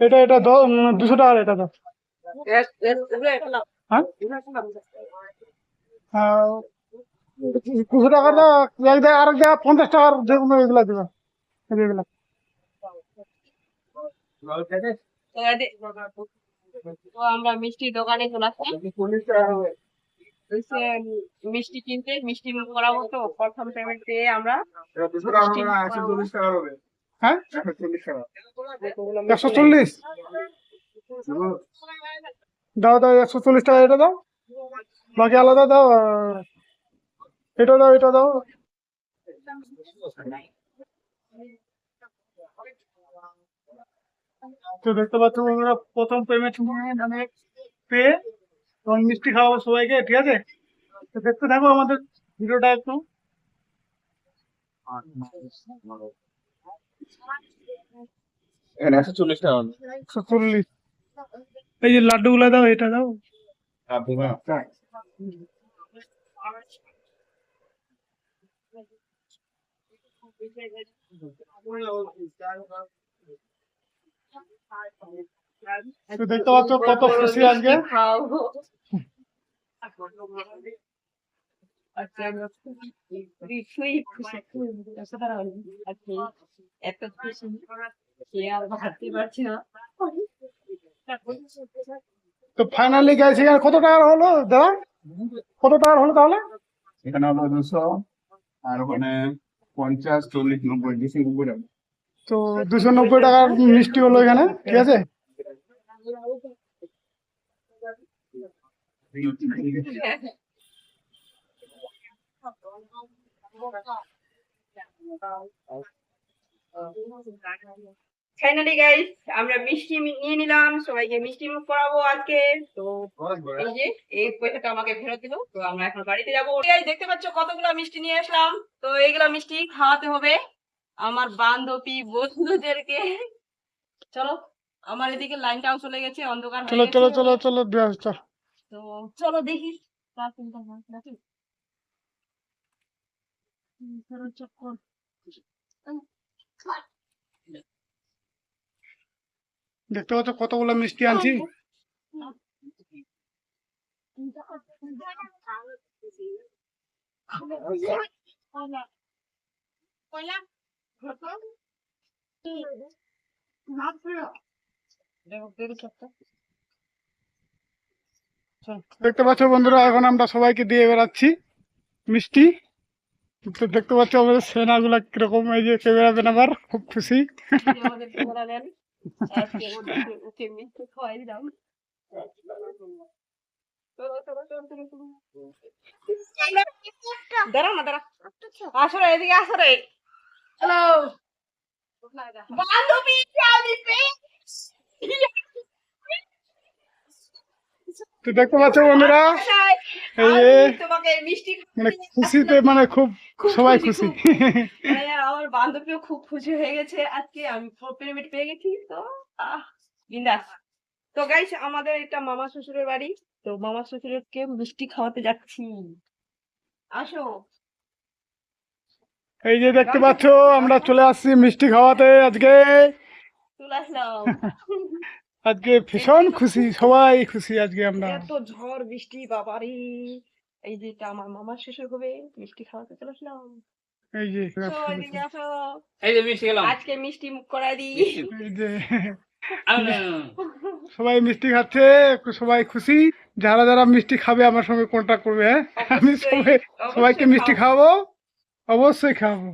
এটা এটা দাও উম, দুশো টাকার এটা দাও। হ্যাঁ? হ্যাঁ, দুশো টাকা দাও এক জায়গায় আরেক জায়গায় পঞ্চাশ টাকার যে কোনো এগুলা দিবা। এগুলা তো আমরা মিষ্টির দোকানে চলে মিষ্টি কিনতে মিষ্টি করাবো তো প্রথম পেমেন্ট পেয়ে আমরা হ্যাঁ? একশো চল্লিশ। দাও দাও, একশো চল্লিশ টাকা এটা দাও। বাকি আলাদা দাও এটা দাও এটা দাও। তো দেখতে পাচ্ছ বন্ধুরা, প্রথম পেমেন্ট মানে পেয়ে তখন মিষ্টি খাওয়াবো সবাইকে, ঠিক আছে? তো দেখতে থাকো আমাদের ভিডিওটা একটু। একশো চল্লিশ টাকা একশো চল্লিশ। এই যে লাড্ডু গুলা দাও এটা দাও। তো দেখতে পাচ্ছ কত খুশি আজকে খাওয়াবো আচ্ছা, খুবই খুশি আজকে এত খুশি সে আর ভাবতে পারছি না তো ফাইনালি গেছি আর কত টাকার হলো দাদা? কত টাকার হলো তাহলে? এখানে হলো দুশো আর ওখানে পঞ্চাশ চল্লিশ নব্বই দুশো নব্বই টাকা। তো দুশো নব্বই টাকার মিষ্টি হলো এখানে ঠিক আছে? ফাইনালি গাইস আমরা মিষ্টি নিয়ে নিলাম। সবাইকে মিষ্টি মুখ করাবো আজকে। তো এই যে এই পয়সাটা আমাকে ফেরত দিল। তো আমরা এখন বাড়িতে যাব। দেখতে পাচ্ছ কতগুলো মিষ্টি নিয়ে আসলাম। তো এইগুলো মিষ্টি খাওয়াতে হবে আমার বান্ধবী বন্ধুদেরকে। চলো আমার এদিকে লাইনটাও চলে গেছে অন্ধকার চলো চলো চলো চলো তো চলো দেখি। দেখতে পাচ্ছ কতগুলো মিষ্টি আনছি? দেখতে পাচ্ছ বন্ধুরা এখন আমরা সবাইকে দিয়ে বেড়াচ্ছি। মিষ্টি? তো দেখতে পাচ্ছ আমাদের সেনাগুলা কীরকম এই যে ক্যামেরা বেনাবার খুব খুশি আমাদের ক্যামেরা নেন আজকে ওদেরকে ওকে মিষ্টি খাওয়াই দিলাম চলো, চলো, চলো, চলো, চলো। দাঁড়াও না দাঁড়া আসো এদিকে আসো হ্যালো বান্ধবী আমি পেয়েছি। তো দেখতে পাচ্ছ বন্ধুরা মানে খুশিতে মানে খুব সবাই খুশি মানে আমার বান্ধবীও খুব খুশি হয়ে গেছে। আজকে আমি পেমেন্ট পেয়ে গেছি তো আহ বিন্দাস। তো গাইস আমাদের এটা মামা শ্বশুরের বাড়ি তো মামা শ্বশুরকে মিষ্টি খাওয়াতে যাচ্ছি। আসো। এই যে দেখতে পাচ্ছ আমরা চলে আসছি মিষ্টি খাওয়াতে আজকে। চলে আসলাম। আজকে ভীষণ খুশি সবাই খুশি আজকে আমরা। এত ঝড় বৃষ্টি বাবারি। এই যে এটা আমার মামার শ্বশুর হবে মিষ্টি খাওয়াতে চলে আসলাম। এই যে এই যে মিষ্টি গেলাম আজকে মিষ্টি মুখ করাই দিই। এই যে। সবাই মিষ্টি খাচ্ছে সবাই খুশি। যারা যারা মিষ্টি খাবে আমার সঙ্গে কন্ট্যাক্ট করবে হ্যাঁ? আমি সবাই সবাইকে মিষ্টি। খাওয়াবো অবশ্যই খাওয়াবো।